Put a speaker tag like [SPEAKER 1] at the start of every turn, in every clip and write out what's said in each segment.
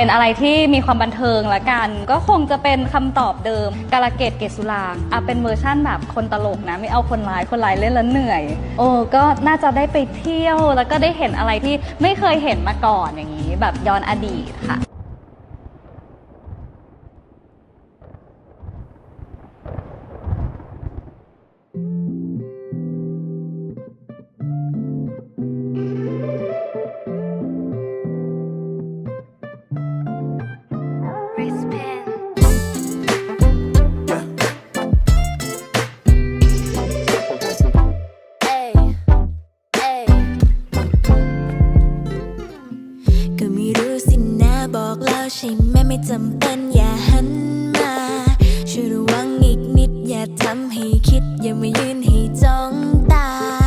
[SPEAKER 1] เป็นอะไรที่มีความบันเทิงละกัน ก็คงจะเป็นคำตอบเดิมกาลเกตเกสุรางอะเป็นเวอร์ชั่นแบบคนตลกนะ ไม่เอาคนร้ายคนร้ายเล่นแล้วเหนื่อย โอ้ก็น่าจะได้ไปเที่ยวแล้วก็ได้เห็นอะไรที่ไม่เคยเห็นมาก่อนอย่างนี้ แบบย้อนอดีตค่ะ
[SPEAKER 2] จำเป็นอย่าหันมาช่วยระวังอีกนิดอย่าทำให้คิดอย่ามายืนให้จ้องตา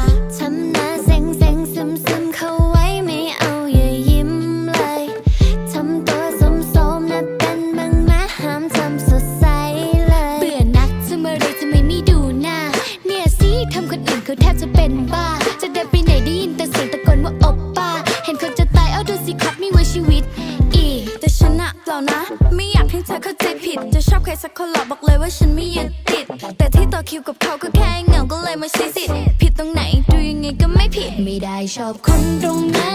[SPEAKER 2] ลอดบอกเลยว่าฉันไม่ยึดติด แต่ที่ต่อคิวกับเขาก็แค่เหงาก็เลยมาใช้สิทธิ์ผิดตรงไหน ดูยังไงก็ไม่ผิด ไม่ได้ชอบคนตรงหน้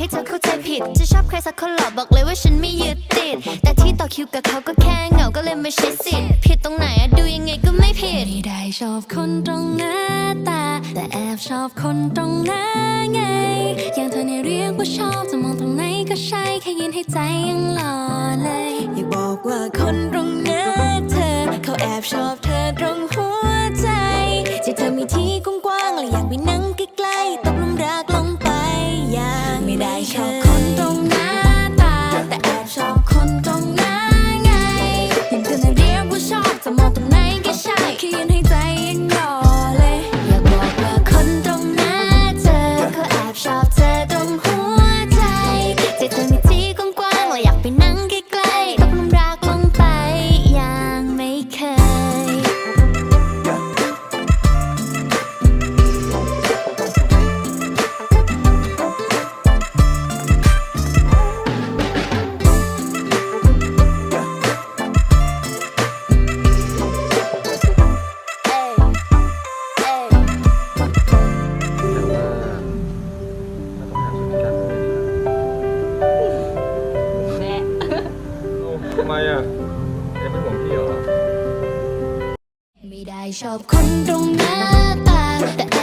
[SPEAKER 2] ให้เธอเข้าใจผิด จะชอบใครสักคนหรอบอกเลยว่าฉันไม่ยึดติด แต่ที่ต่อคิวกับเขาก็แค่เหงาก็เลยไม่ใช่สิทธิ์ผิดตรงไหนอะดูยังไงก็ไม่ผิด ไม่ได้ชอบคนตรงหน้าตา แต่แอบชอบคนตรงหน้าไง อย่างเธอเนี่ยเรียกว่าชอบจะมองตรงไหนก็ใช่แค่ยืนให้ใจยังหล่อเลย อย่าบอกว่าคนตรงหน้าเธอ เขาแอบชอบเธอตรงหัว ชอบคนตรงหน้าตาแต่